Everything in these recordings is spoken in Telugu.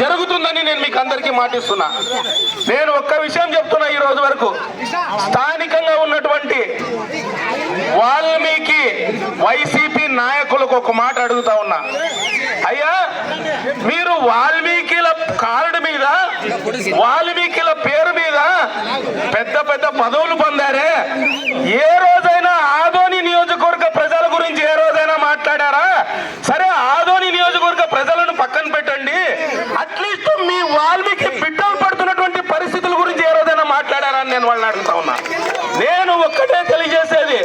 జరుగుతుందని నేను మీకు అందరికీ మాటిస్తున్నా. నేను ఒక్క విషయం చెప్తున్నా ఈ రోజు వరకు. స్థానికంగా ఉన్నటువంటి వాల్మీకి వైసీపీ నాయకులకు ఒక మాట అడుగుతా ఉన్నా. అయ్యా మీరు వాల్మీకిల కార్డు మీద వాల్మీకిల పేరు మీద పెద్ద పెద్ద పదవులు పొందారే. ఏ రోజైనా ఆదోని నియోజకవర్గ ప్రజల గురించి ఏ రోజైనా మాట్లాడారా సరే ఆదోని నియోజకవర్గ ప్రజలను పక్కన పెట్టండి అట్లీస్ట్ మీ వాల్మీకి బిడ్డలు పడుతున్నటువంటి పరిస్థితుల గురించి ఏ రోజైనా మాట్లాడారా అని నేను వాళ్ళని అడుగుతా ఉన్నా నేను ఒక్కటే తెలియజేసేది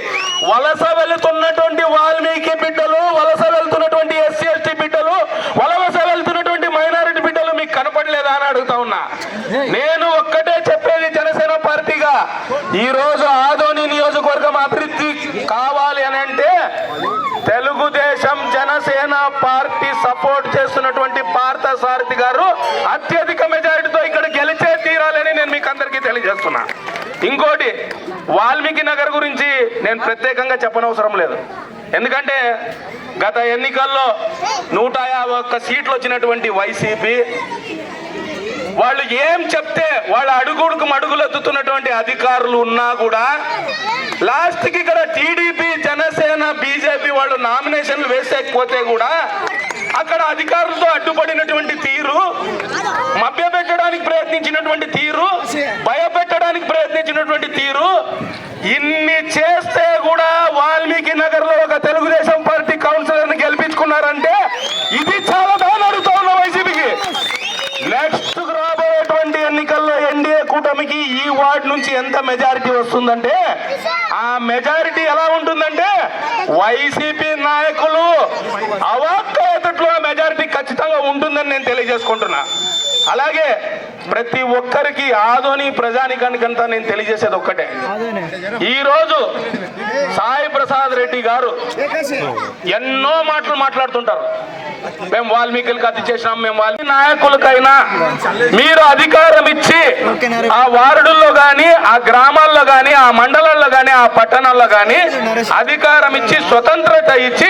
వలస వెళుతున్నటువంటి వాల్మీకి బిడ్డలు వలస వెళ్తున్నటువంటి ఎస్సీ ఎస్టీ బిడ్డలు వలస వెళ్తున్నటువంటి మైనారిటీ బిడ్డలు మీకు కనపడలేదా అని అడుగుతా ఉన్నా. నేను ఒక్కటే చెప్పేది జనసేన పార్టీగా ఈ రోజు ఆదోని నియోజకవర్గం అభివృద్ధి కావాలి అని అంటే తెలుగుదేశం జనసేన పార్టీ సపోర్ట్ చేస్తున్నటువంటి పార్థ సారథి గారు అత్యధిక మెజారిటీతో ఇక్కడ గెలిచే తీరాలని నేను మీకు అందరికీ తెలియజేస్తున్నా. ఇంకోటి వాల్మీకి నగర్ గురించి నేను ప్రత్యేకంగా చెప్పనవసరం లేదు. ఎందుకంటే గత ఎన్నికల్లో నూట యాభై ఒక్క సీట్లు వచ్చినటువంటి వైసీపీ వాళ్ళు ఏం చెప్తే వాళ్ళ అడుగుడుకు మడుగులు ఎత్తుతున్నటువంటి అధికారులు ఉన్నా కూడా లాస్ట్కి ఇక్కడ టీడీపీ జనసేన బీజేపీ వాళ్ళు నామినేషన్లు వేసేకపోతే కూడా అక్కడ అధికారులతో అడ్డుపడినటువంటి తీరు మభ్యపెట్టడానికి ప్రయత్నించినటువంటి తీరు భయ ఇన్ని చేస్తే కూడా వాల్మీకి నగర్లో ఒక తెలుగుదేశం పార్టీ కౌన్సిలర్ని గెలిపించుకున్నారంటే ఇది చాలా బాగా అడుగుతా ఉన్న వైసీపీకి. నెక్స్ట్ రాబోయేటువంటి ఎన్నికల్లో ఎన్డీఏ కూటమికి ఈ వార్డ్ నుంచి ఎంత మెజారిటీ వస్తుందంటే ఆ మెజారిటీ ఎలా ఉంటుందంటే వైసీపీ నాయకులు అవాక్కట్లో మెజారిటీ ఖచ్చితంగా ఉంటుందని నేను తెలియజేసుకుంటున్నా. అలాగే ప్రతి ఒక్కరికి ఆదోని ప్రజానికానికంతా నేను తెలియజేసేది ఒక్కటే. ఈ రోజు సాయి ప్రసాద్ రెడ్డి గారు ఎన్నో మాటలు మాట్లాడుతుంటారు. మేము వాల్మీకులకు అది చేసినాం మేము వాల్మీకి నాయకులకైనా మీరు అధికారం ఇచ్చి ఆ వార్డుల్లో గాని ఆ గ్రామాల్లో గాని ఆ మండలాల్లో గాని ఆ పట్టణాల్లో గాని అధికారం ఇచ్చి స్వతంత్రత ఇచ్చి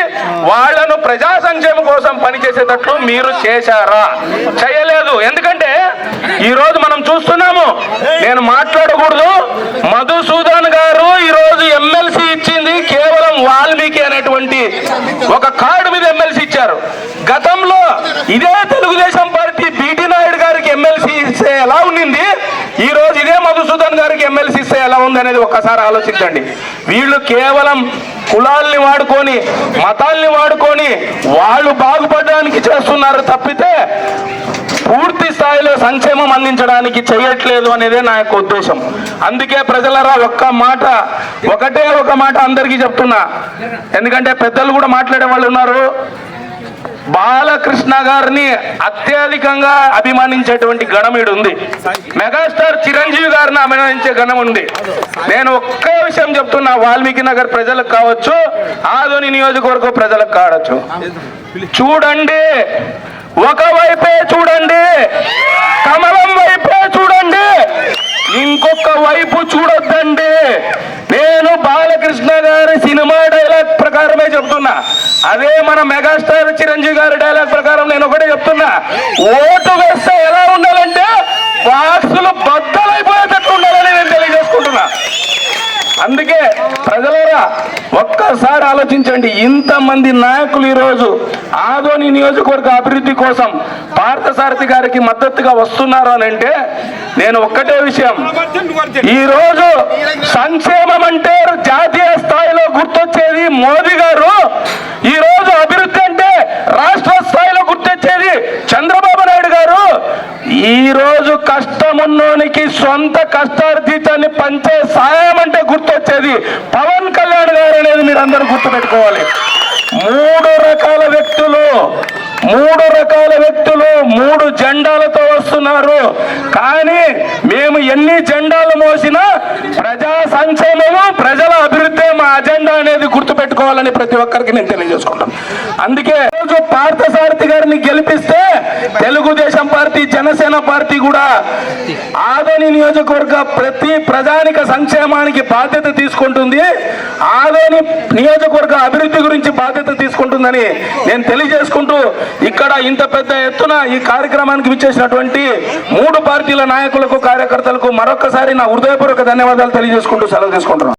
వాళ్ళను ప్రజా సంక్షేమం కోసం పనిచేసేటట్లు మీరు చేశారా? చేయలేదు. ఎందుకంటే ఈ రోజు మనం చూస్తున్నాము నేను మాట్లాడకూడదు. మధుసూదన్ గారు ఈ రోజు ఎమ్మెల్సీ ఇచ్చింది కేవలం వాల్మీకి అనేటువంటి ఒక కార్డు మీద ఎమ్మెల్సీ ఇచ్చారు. గతంలో ఇదే తెలుగుదేశం పార్టీ బీటీ నాయుడు గారికి ఎమ్మెల్సీ ఇస్తే ఎలా ఉండింది? ఈ రోజు ఇదే మధుసూదన్ గారికి ఎమ్మెల్సీ ఇస్తే ఎలా ఉంది అనేది ఒక్కసారి ఆలోచించండి. వీళ్ళు కేవలం కులాల్ని వాడుకొని మతాల్ని వాడుకొని వాళ్ళు బాగుపడడానికి చేస్తున్నారు తప్పితే పూర్తి స్థాయిలో సంక్షేమం అందించడానికి చేయట్లేదు అనేదే నా యొక్క ఉద్దేశం. అందుకే ప్రజలరా ఒక్క మాట ఒకటే ఒక మాట అందరికీ చెప్తున్నా. ఎందుకంటే పెద్దలు కూడా మాట్లాడే వాళ్ళు ఉన్నారు. బాలకృష్ణ గారిని అత్యధికంగా అభిమానించేటువంటి గణమీడు ఉంది మెగాస్టార్ చిరంజీవి గారిని అభిమానించే గణం ఉంది. నేను ఒక్క విషయం చెప్తున్నా వాల్మీకి నగర్ ప్రజలకు కావచ్చు ఆదోని నియోజకవర్గ ప్రజలకు కావచ్చు. చూడండి ఒకవైపే చూడండి కమలం వైపే చూడండి ఇంకొక వైపు చూడొద్దండి. నేను బాలకృష్ణ గారి సినిమా డైలాగ్ ప్రకారమే చెప్తున్నా. అదే మన మెగాస్టార్ చిరంజీవి గారి డైలాగ్ ప్రకారం నేను ఒకటే చెప్తున్నా. ఓటు వేస్తే ఎలా ఉండాలంటే బాక్సులు బద్దలైపోయేటట్టు ఉండాలని నేను తెలియజేసుకుంటున్నా. అందుకే కదా ఒక్కసారి ఆలోచించండి. ఇంతమంది నాయకులు ఈరోజు ఆదోని నియోజకవర్గ అభివృద్ధి కోసం పార్థసారథి గారికి మద్దతుగా వస్తున్నారు అని అంటే నేను ఒక్కటే విషయం. ఈ రోజు సంక్షేమం అంటే జాతీయ స్థాయిలో గుర్తొచ్చేది మోదీ గారు. ఈ రోజు అభివృద్ధి అంటే రాష్ట్ర స్థాయిలో గుర్తొచ్చేది చంద్రబాబు నాయుడు గారు. ఈ రోజు కష్టమున్నోనికి సొంత కష్టార్జితాన్ని పంచే సాయం అంటే గుర్తొచ్చేది. పవన్ కళ్యాణ్ అనేది మీరు అందరూ గుర్తుపెట్టుకోవాలి. మూడు రకాల వ్యక్తులు మూడు రకాల వ్యక్తులు మూడు జెండాలతో వస్తున్నారు. కానీ మేము ఎన్ని జెండాలు మోసినా ప్రజా సంక్షేమము ప్రజల అభివృద్ధి మా అజెండా అనేది గుర్తుపెట్టుకోవాలని ప్రతి ఒక్కరికి నేను తెలియజేసుకుంటాను అందుకే రోజు పార్థసారథి గారిని గెలిపిస్తే తెలుగుదేశం పార్టీ జనసేన పార్టీ కూడా ఆదోని నియోజకవర్గ ప్రతి ప్రజానిక సంక్షేమానికి బాధ్యత తీసుకుంటుంది. ఆదోని నియోజకవర్గ అభివృద్ధి గురించి బాధ్యత తీసుకుంటుందని నేను తెలియజేసుకుంటూ ఇక్కడ ఇంత పెద్ద ఎత్తున ఈ కార్యక్రమానికి విచ్చేసినటువంటి మూడు పార్టీల నాయకులకు కార్యకర్తలకు మరొకసారి నా హృదయపూర్వక ధన్యవాదాలు తెలియజేసుకుంటూ సెలవు తీసుకుంటున్నాను.